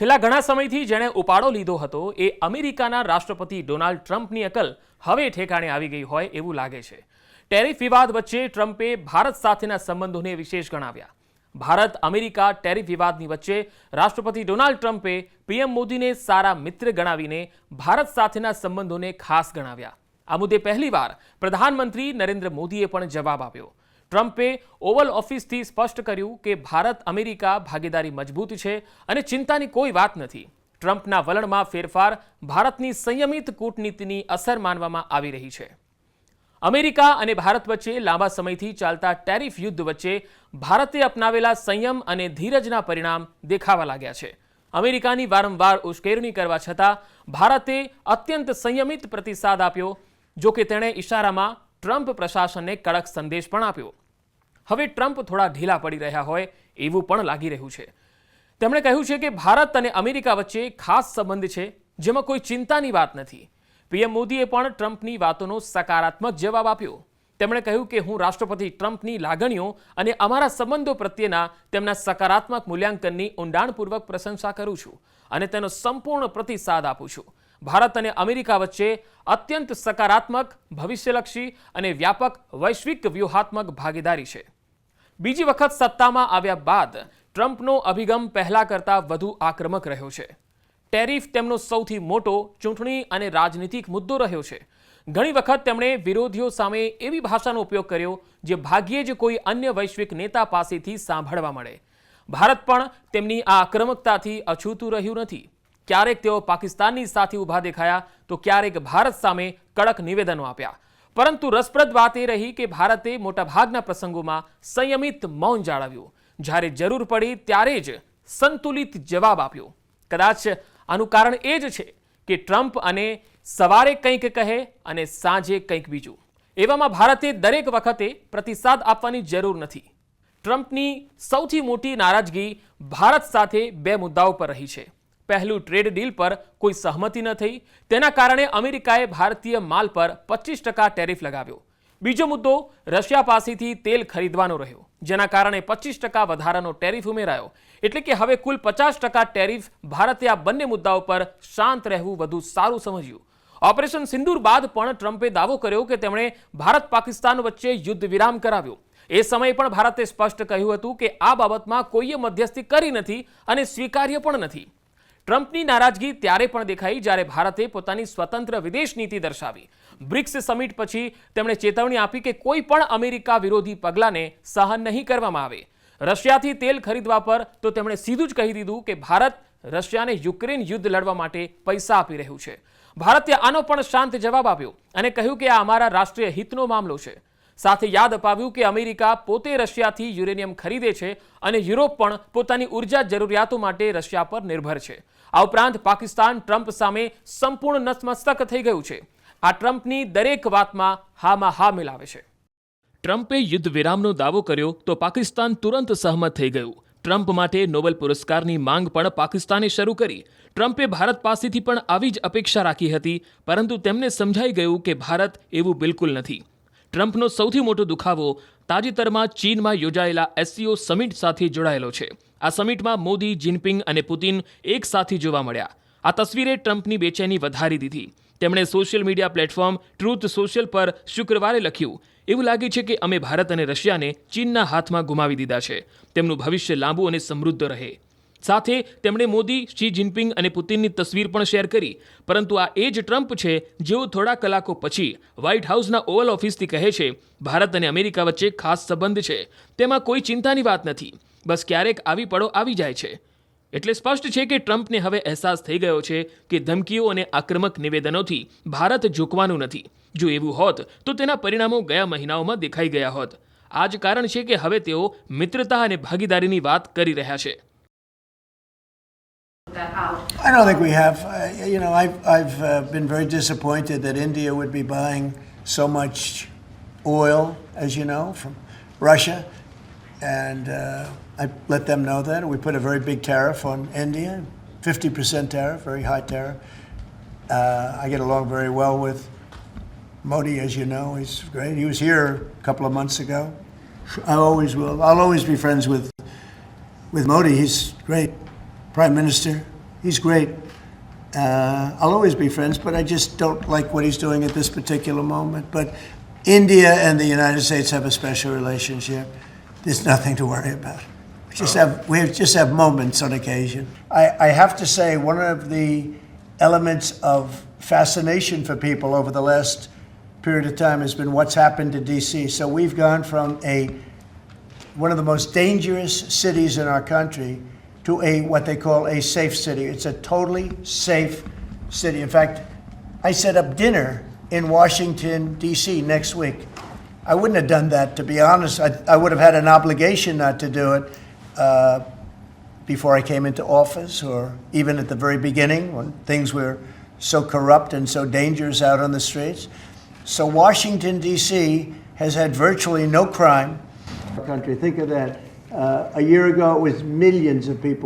છેલ્લા ઘણા સમયથી જેણે ઉપાડો લીધો હતો, એ અમેરિકાના રાષ્ટ્રપતિ ડોનાલ્ડ ટ્રમ્પની અકલ હવે ઠેકાણે આવી ગઈ હોય એવું લાગે છે. ટેરિફ વિવાદ વચ્ચે ટ્રમ્પે ભારત સાથેના સંબંધોને વિશેષ ગણાવ્યા. ભારત, અમેરિકા ટેરિફ વિવાદની વચ્ચે રાષ્ટ્રપતિ ડોનાલ્ડ ટ્રમ્પે પીએમ મોદીને સારા મિત્ર ગણાવીને ભારત સાથેના સંબંધોને ખાસ ગણાવ્યા. આ મુદ્દે પહેલીવાર પ્રધાનમંત્રી નરેન્દ્ર મોદીએ પણ જવાબ આપ્યો. ટ્રમ્પે ઓવલ ઓફિસથી સ્પષ્ટ કર્યું કે ભારત અમેરિકા ભાગીદારી મજબૂત છે અને ચિંતાની કોઈ વાત નથી. ટ્રમ્પના વલણમાં ફેરફાર ભારતની સંયમિત કૂટનીતિની અસર માનવામાં આવી રહી છે. અમેરિકા અને ભારત વચ્ચે લાંબા સમયથી ચાલતા ટેરિફ યુદ્ધ વચ્ચે ભારતે અપનાવેલા સંયમ અને ધીરજના પરિણામ દેખાવા લાગ્યા છે. અમેરિકાની વારંવાર ઉશ્કેરણી કરવા છતાં ભારતે અત્યંત સંયમિત પ્રતિસાદ આપ્યો જો કે તેણે ઇશારામાં ટ્રમ્પ પ્રશાસનને કડક સંદેશ પણ આપ્યો. હવે ટ્રમ્પ થોડા ઢીલા પડી રહ્યા હોય એવું પણ લાગી રહ્યું છે. તેમણે કહ્યું છે કે ભારત અને અમેરિકા વચ્ચે ખાસ સંબંધ છે, જેમાં કોઈ ચિંતાની વાત નથી. પીએમ મોદીએ પણ ટ્રમ્પની વાતોનો સકારાત્મક જવાબ આપ્યો. તેમણે કહ્યું કે હું રાષ્ટ્રપતિ ટ્રમ્પની લાગણીઓ અને અમારા સંબંધો પ્રત્યેના તેમના સકારાત્મક મૂલ્યાંકનની ઊંડાણપૂર્વક પ્રશંસા કરું છું અને તેનો સંપૂર્ણ પ્રતિસાદ આપું છું. ભારત અને અમેરિકા વચ્ચે અત્યંત સકારાત્મક, ભવિષ્યલક્ષી અને વ્યાપક વૈશ્વિક વ્યૂહાત્મક ભાગીદારી છે. બીજી વખત સત્તામાં આવ્યા બાદ ટ્રમ્પનો અભિગમ પહેલા કરતાં વધુ આક્રમક રહ્યો છે. ટેરિફ તેમનો સૌથી મોટો ચૂંટણી અને રાજનીતિક મુદ્દો રહ્યો છે. ઘણી વખત તેમણે વિરોધીઓ સામે એવી ભાષાનો ઉપયોગ કર્યો, જે ભાગ્યે જ કોઈ અન્ય વૈશ્વિક નેતા પાસેથી સાંભળવા મળે. ભારત પણ તેમની આ આક્રમકતાથી અછૂતું રહ્યું નથી. ક્યારેક તેઓ પાકિસ્તાનની સાથે ઊભા દેખાયા, તો ક્યારેક ભારત સામે કડક નિવેદનો આપ્યા. પરંતુ રસપ્રદ વાત એ રહી કે ભારતે મોટાભાગના પ્રસંગોમાં સંયમિત મૌન જાળવ્યું. જ્યારે જરૂર પડી ત્યારે જ સંતુલિત જવાબ આપ્યો. કદાચ આનું કારણ એ જ છે કે ટ્રમ્પ અને સવારે કંઈક કહે અને સાંજે કંઈક બીજું. એવામાં ભારતે દરેક વખતે પ્રતિસાદ આપવાની જરૂર નથી. ટ્રમ્પની સૌથી મોટી નારાજગી ભારત સાથે બે મુદ્દાઓ પર રહી છે. પહેલું ટ્રેડ ડીલ પર કોઈ સહમતિ ન થઈ. તેના કારણે અમેરિકાએ ભારતીય માલ પર પચીસ ટકા ટેરિફ લગાવ્યો. બીજો મુદ્દો, રશિયા પાસેથી તેલ ખરીદવાનો રહ્યો, જેના કારણે પચીસ ટકા વધારાનો ટેરિફ ઉમેરાયો. એટલે કે હવે કુલ પચાસ ટકા ટેરિફ ભારતે આ બંને મુદ્દાઓ પર શાંત રહેવું વધુ સારું સમજ્યું. ઓપરેશન સિંદૂર બાદ પણ ટ્રમ્પે દાવો કર્યો કે તેમણે ભારત પાકિસ્તાન વચ્ચે યુદ્ધ વિરામ કરાવ્યો. એ સમયે પણ ભારતે સ્પષ્ટ કહ્યું હતું કે આ બાબતમાં કોઈએ મધ્યસ્થી કરી નથી અને સ્વીકાર્ય પણ નથી. ટ્રમ્પની નારાજગી ત્યારે પણ દેખાઈ જ્યારે ભારતે પોતાની સ્વતંત્ર વિદેશ નીતિ દર્શાવી. બ્રિક્સ સમિટ પછી તેમણે ચેતવણી આપી કે કોઈ પણ અમેરિકા વિરોધી પગલાંને સહન નહીં કરવામાં આવે. રશિયાથી તેલ ખરીદવા પર તો તેમણે સીધું જ કહી દીધું કે ભારત રશિયાને યુક્રેન યુદ્ધ લડવા માટે પૈસા આપી રહ્યું છે. ભારતે આનો પણ શાંત જવાબ આપ્યો અને કહ્યું કે આ અમારા રાષ્ટ્રીય હિતનો મામલો છે. સાથે યાદ અપાવ્યું કે અમેરિકા પોતે રશિયાથી યુરેનિયમ ખરીદે છે અને યુરોપ પણ પોતાની ઊર્જા જરૂરિયાતો માટે રશિયા પર નિર્ભર છે. આ ઉપરાંત પાકિસ્તાન ટ્રમ્પ સામે સંપૂર્ણ નતમસ્તક થઈ ગયું છે. આ ટ્રમ્પની દરેક વાતમાં હામાં હા મિલાવે છે. ટ્રમ્પે યુદ્ધ વિરામનો દાવો કર્યો તો પાકિસ્તાન તુરંત સહમત થઈ ગયું. ટ્રમ્પ માટે નોબેલ પુરસ્કારની માંગ પણ પાકિસ્તાને શરૂ કરી. ટ્રમ્પે ભારત પાસેથી પણ આવી જ અપેક્ષા રાખી હતી, પરંતુ તેમને સમજાઈ ગયું કે ભારત એવું બિલકુલ નથી. ટ્રમ્પનો સૌથી મોટો દુખાવો તાજેતરમાં ચીનમાં યોજાયેલા એસસીઓ સમિટ સાથે જોડાયેલો છે. આ સમિટમાં મોદી, જિનપિંગ અને પુતિન એક સાથે જોવા મળ્યા. આ તસવીરે ટ્રમ્પની બેચેની વધારી દીધી. તેમણે social media platform Truth Social પર શુક્રવારે લખ્યું, એવું લાગે છે કે અમે ભારત અને રશિયાને ચીનના હાથમાં ગુમાવી દીધા છે. તેમનું ભવિષ્ય લાંબુ અને સમૃદ્ધ રહે. સાથે તેમણે મોદી, શી જિનપિંગ અને પુતિનની તસવીર પણ શેર કરી. પરંતુ આ એ જ ટ્રમ્પ છે, જેઓ થોડા કલાકો પછી વ્હાઇટ હાઉસના ઓવલ ઓફિસથી કહે છે, ભારત અને અમેરિકા વચ્ચે ખાસ સંબંધ છે. તેમાં કોઈ ચિંતાની વાત નથી. બસ ક્યારેક આવી પડો આવી જાય છે. એટલે સ્પષ્ટ છે કે ટ્રમ્પને હવે અહેસાસ થઈ ગયો છે કે ધમકીઓ અને આક્રમક નિવેદનોથી ભારત ઝૂકવાનું નથી. જો એવું હોત, તો તેના પરિણામો ગયા મહિનાઓમાં દેખાઈ ગયા હોત. આ જ કારણ છે કે હવે તેઓ મિત્રતા અને ભાગીદારીની વાત કરી રહ્યા છે. That out. I don't think we have. You know, I've, I've uh, been very disappointed that India would be buying so much oil, as you know, from Russia. And uh, I let them know that. We put a very big tariff on India 50% tariff, very high tariff. Uh, I get along very well with Modi, as you know. He's great. He was here a couple of months ago. I always will. I'll always be friends with, with Modi. He's great. Prime Minister, He's great. Uh, I'll always be friends, but I just don't like what he's doing at this particular moment. But India and the United States have a special relationship. There's nothing to worry about. We just have we just have moments on occasion. I, I have to say, one of the elements of fascination for people over the last period of time has been what's happened to DC. So we've gone from a one of the most dangerous cities in our country to a what they call a safe city. It's a totally safe city. In fact, I set up dinner in Washington D.C. next week. I wouldn't have done that, to be honest. I, I would have had an obligation not to do it uh, before I came into office, or even at the very beginning when things were so corrupt and so dangerous out on the streets. So Washington D.C. has had virtually no crime. Country, think of that. Uh, a year ago, it was millions of people